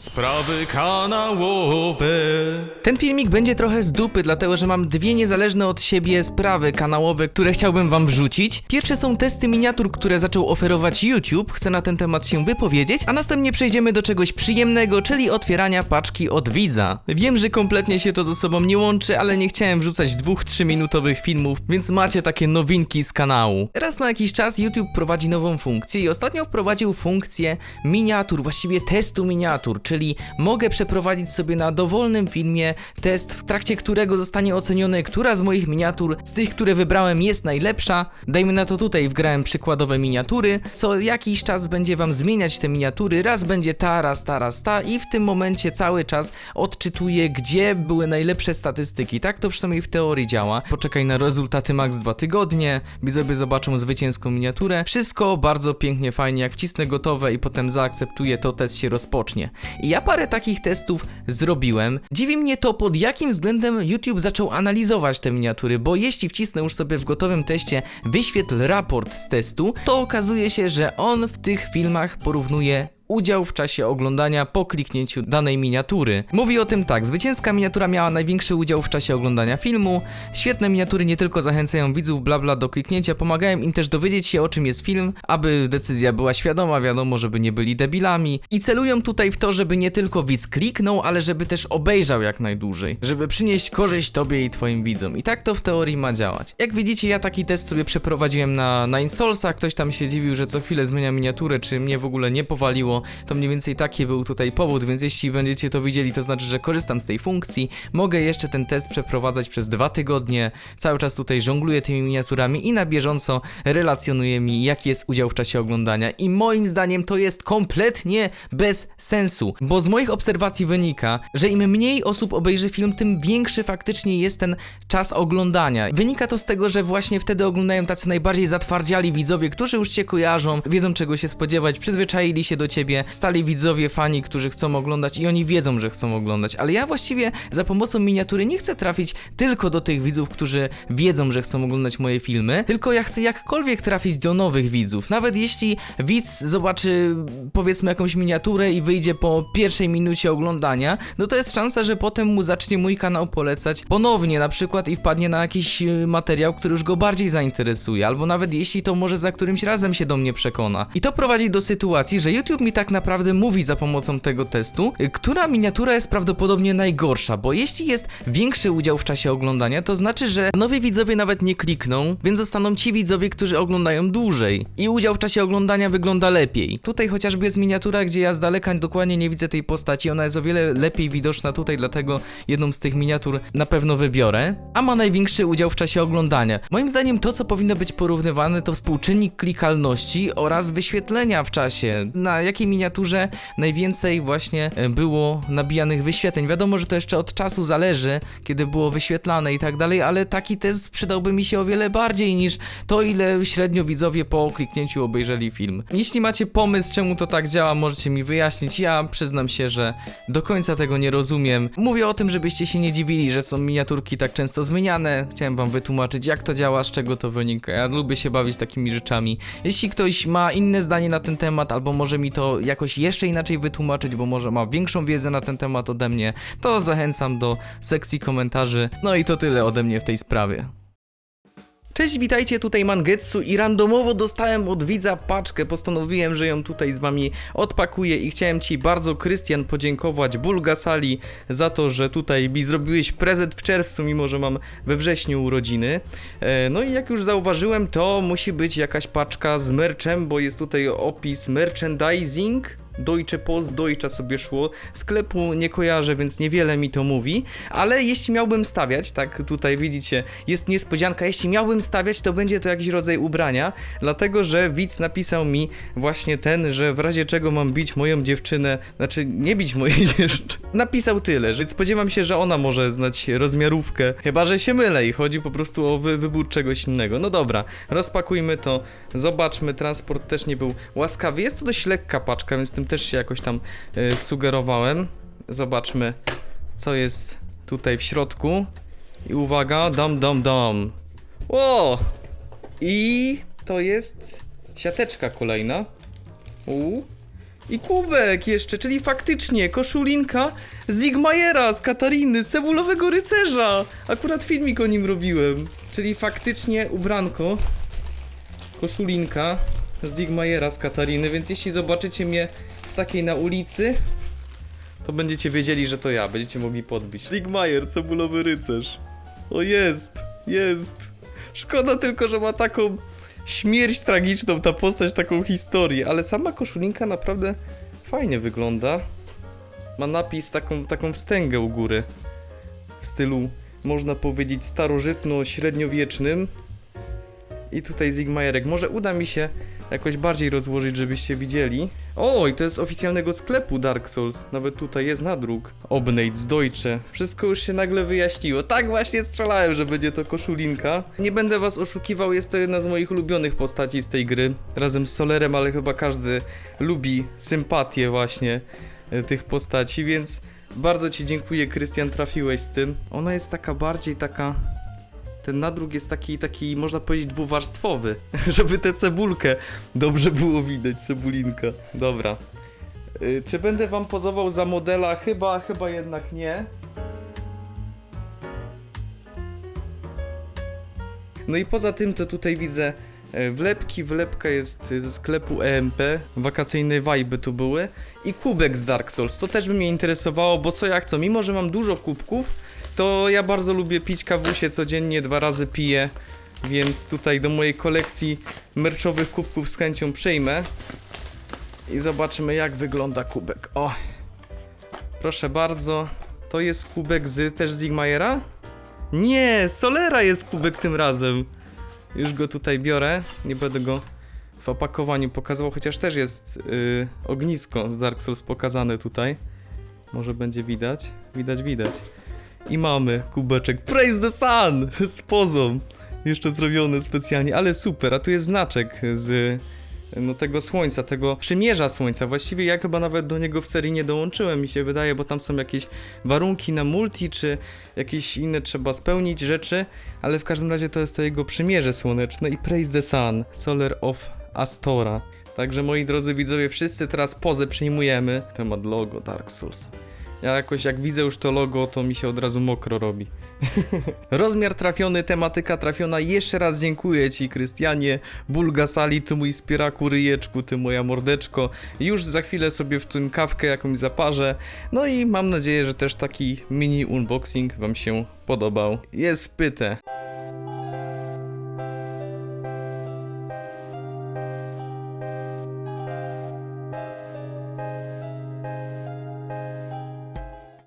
Sprawy kanałowe. Ten filmik będzie trochę z dupy, dlatego że mam dwie niezależne od siebie sprawy kanałowe, które chciałbym wam wrzucić. Pierwsze są testy miniatur, które zaczął oferować YouTube, chcę na ten temat się wypowiedzieć, a następnie przejdziemy do czegoś przyjemnego, czyli otwierania paczki od widza. Wiem, że kompletnie się to ze sobą nie łączy, ale nie chciałem wrzucać dwóch, trzy minutowych filmów, więc macie takie nowinki z kanału. Raz na jakiś czas YouTube prowadzi nową funkcję i ostatnio wprowadził funkcję miniatur, właściwie testu miniatur, czyli mogę przeprowadzić sobie na dowolnym filmie test, w trakcie którego zostanie ocenione, która z moich miniatur, z tych, które wybrałem, jest najlepsza. Dajmy na to tutaj wgrałem przykładowe miniatury. Co jakiś czas będzie wam zmieniać te miniatury, raz będzie ta, raz ta, raz ta i w tym momencie cały czas odczytuję, gdzie były najlepsze statystyki. Tak to przynajmniej w teorii działa. Poczekaj na rezultaty max dwa tygodnie, widzowie zobaczą zwycięską miniaturę. Wszystko bardzo pięknie, fajnie, jak wcisnę gotowe i potem zaakceptuję, to test się rozpocznie. Ja parę takich testów zrobiłem. Dziwi mnie to, pod jakim względem YouTube zaczął analizować te miniatury, bo jeśli wcisnę już sobie w gotowym teście wyświetl raport z testu, to okazuje się, że on w tych filmach porównuje udział w czasie oglądania po kliknięciu danej miniatury. Mówi o tym tak, zwycięska miniatura miała największy udział w czasie oglądania filmu, świetne miniatury nie tylko zachęcają widzów bla bla do kliknięcia, pomagają im też dowiedzieć się o czym jest film, aby decyzja była świadoma, wiadomo, żeby nie byli debilami i celują tutaj w to, żeby nie tylko widz kliknął, ale żeby też obejrzał jak najdłużej, żeby przynieść korzyść tobie i twoim widzom. I tak to w teorii ma działać. Jak widzicie, ja taki test sobie przeprowadziłem na, na Insolsa, ktoś tam się dziwił, że co chwilę zmienia miniaturę, czy mnie w ogóle nie powaliło, to mniej więcej taki był tutaj powód, więc jeśli będziecie to widzieli, to znaczy, że korzystam z tej funkcji. Mogę jeszcze ten test przeprowadzać przez dwa tygodnie. Cały czas tutaj żongluję tymi miniaturami i na bieżąco relacjonuje mi, jaki jest udział w czasie oglądania. I moim zdaniem to jest kompletnie bez sensu, bo z moich obserwacji wynika, że im mniej osób obejrzy film, tym większy faktycznie jest ten czas oglądania. Wynika to z tego, że właśnie wtedy oglądają tacy najbardziej zatwardziali widzowie, którzy już cię kojarzą, wiedzą czego się spodziewać, przyzwyczaili się do ciebie, stali widzowie, fani, którzy chcą oglądać i oni wiedzą, że chcą oglądać, ale ja właściwie za pomocą miniatury nie chcę trafić tylko do tych widzów, którzy wiedzą, że chcą oglądać moje filmy, tylko ja chcę jakkolwiek trafić do nowych widzów. Nawet jeśli widz zobaczy powiedzmy jakąś miniaturę i wyjdzie po pierwszej minucie oglądania, no to jest szansa, że potem mu zacznie mój kanał polecać ponownie na przykład i wpadnie na jakiś y, materiał, który już go bardziej zainteresuje, albo nawet jeśli to może za którymś razem się do mnie przekona. I to prowadzi do sytuacji, że YouTube mi tak naprawdę mówi za pomocą tego testu, która miniatura jest prawdopodobnie najgorsza, bo jeśli jest większy udział w czasie oglądania, to znaczy, że nowi widzowie nawet nie klikną, więc zostaną ci widzowie, którzy oglądają dłużej. I udział w czasie oglądania wygląda lepiej. Tutaj chociażby jest miniatura, gdzie ja z daleka dokładnie nie widzę tej postaci, ona jest o wiele lepiej widoczna tutaj, dlatego jedną z tych miniatur na pewno wybiorę, a ma największy udział w czasie oglądania. Moim zdaniem to, co powinno być porównywane, to współczynnik klikalności oraz wyświetlenia w czasie. Na jakiej miniaturze najwięcej właśnie e, było nabijanych wyświetleń. Wiadomo, że to jeszcze od czasu zależy, kiedy było wyświetlane i tak dalej, ale taki test przydałby mi się o wiele bardziej niż to, ile średnio widzowie po kliknięciu obejrzeli film. Jeśli macie pomysł, czemu to tak działa, możecie mi wyjaśnić. Ja przyznam się, że do końca tego nie rozumiem. Mówię o tym, żebyście się nie dziwili, że są miniaturki tak często zmieniane. Chciałem wam wytłumaczyć, jak to działa, z czego to wynika. Ja lubię się bawić takimi rzeczami. Jeśli ktoś ma inne zdanie na ten temat, albo może mi to jakoś jeszcze inaczej wytłumaczyć, bo może ma większą wiedzę na ten temat ode mnie, to zachęcam do sekcji komentarzy. No i to tyle ode mnie w tej sprawie. Cześć, witajcie, tutaj Mangetsu i randomowo dostałem od widza paczkę, postanowiłem, że ją tutaj z wami odpakuję i chciałem ci bardzo, Krystian, podziękować Bulgasali za to, że tutaj mi zrobiłeś prezent w czerwcu, mimo że mam we wrześniu urodziny. E, no i jak już zauważyłem, to musi być jakaś paczka z merchem, bo jest tutaj opis merchandising. Deutsche Post, Deutsche sobie szło. Sklepu nie kojarzę, więc niewiele mi to mówi, ale jeśli miałbym stawiać, tak tutaj widzicie, jest niespodzianka, jeśli miałbym stawiać, to będzie to jakiś rodzaj ubrania, dlatego że widz napisał mi właśnie ten, że w razie czego mam bić moją dziewczynę, znaczy nie bić mojej dziewczyny. Napisał tyle, że spodziewam się, że ona może znać rozmiarówkę, chyba że się mylę i chodzi po prostu o wy wybór czegoś innego. No dobra, rozpakujmy to, zobaczmy, transport też nie był łaskawy. Jest to dość lekka paczka, więc tym też się jakoś tam y, sugerowałem. Zobaczmy, co jest tutaj w środku. I uwaga, dam, dam, dam. O! I to jest siateczka kolejna. U. I kubek jeszcze, czyli faktycznie koszulinka Zigmajera z Katariny, z Cebulowego Rycerza. Akurat filmik o nim robiłem. Czyli faktycznie ubranko, koszulinka Zigmajera z Katariny, więc jeśli zobaczycie mnie takiej na ulicy, to będziecie wiedzieli, że to ja, będziecie mogli podbić. Zigmajer, Cebulowy Rycerz. O jest, jest. Szkoda tylko, że ma taką śmierć tragiczną, ta postać, taką historię, ale sama koszulinka naprawdę fajnie wygląda. Ma napis, taką, taką wstęgę u góry. W stylu, można powiedzieć, starożytno-średniowiecznym. I tutaj Zigmajerek. Może uda mi się jakoś bardziej rozłożyć, żebyście widzieli. Oj, to jest oficjalnego sklepu Dark Souls. Nawet tutaj jest nadruk. Obnate z Deutsche. Wszystko już się nagle wyjaśniło. Tak właśnie strzelałem, że będzie to koszulinka. Nie będę was oszukiwał, jest to jedna z moich ulubionych postaci z tej gry. Razem z Solerem, ale chyba każdy lubi sympatię właśnie e, tych postaci, więc bardzo ci dziękuję, Krystian, trafiłeś z tym. Ona jest taka bardziej taka ten nadruk jest taki, taki można powiedzieć dwuwarstwowy, żeby tę cebulkę dobrze było widać, cebulinka. Dobra. Y, czy będę wam pozował za modela? Chyba, chyba jednak nie. No i poza tym to tutaj widzę e, wlepki, wlepka jest e, ze sklepu EMP, wakacyjne vibe tu były i kubek z Dark Souls, to też by mnie interesowało, bo co jak co, mimo że mam dużo kubków, to ja bardzo lubię pić kawusie codziennie, dwa razy piję, więc tutaj do mojej kolekcji merczowych kubków z chęcią przejmę i zobaczymy jak wygląda kubek. O, proszę bardzo, to jest kubek z też Zigmajera? Nie, Solera jest kubek tym razem. Już go tutaj biorę, nie będę go w opakowaniu pokazywał, chociaż też jest yy, ognisko z Dark Souls pokazane tutaj. Może będzie widać? Widać, widać. I mamy kubeczek Praise the Sun z pozą. Jeszcze zrobiony specjalnie, ale super. A tu jest znaczek z no, tego słońca, tego przymierza słońca. Właściwie ja chyba nawet do niego w serii nie dołączyłem, mi się wydaje, bo tam są jakieś warunki na multi, czy jakieś inne trzeba spełnić rzeczy, ale w każdym razie to jest to jego przymierze słoneczne i Praise the Sun, Solar of Astora. Także moi drodzy widzowie, wszyscy teraz pozę przyjmujemy. Temat logo Dark Souls. Ja jakoś jak widzę już to logo, to mi się od razu mokro robi. Rozmiar trafiony, tematyka trafiona. Jeszcze raz dziękuję Ci, Krystianie. Bulgasali, Ty mój spieraku, ryjeczku, Ty moja mordeczko. Już za chwilę sobie w tym kawkę jakąś zaparzę. No i mam nadzieję, że też taki mini unboxing Wam się podobał. Jest wpyte.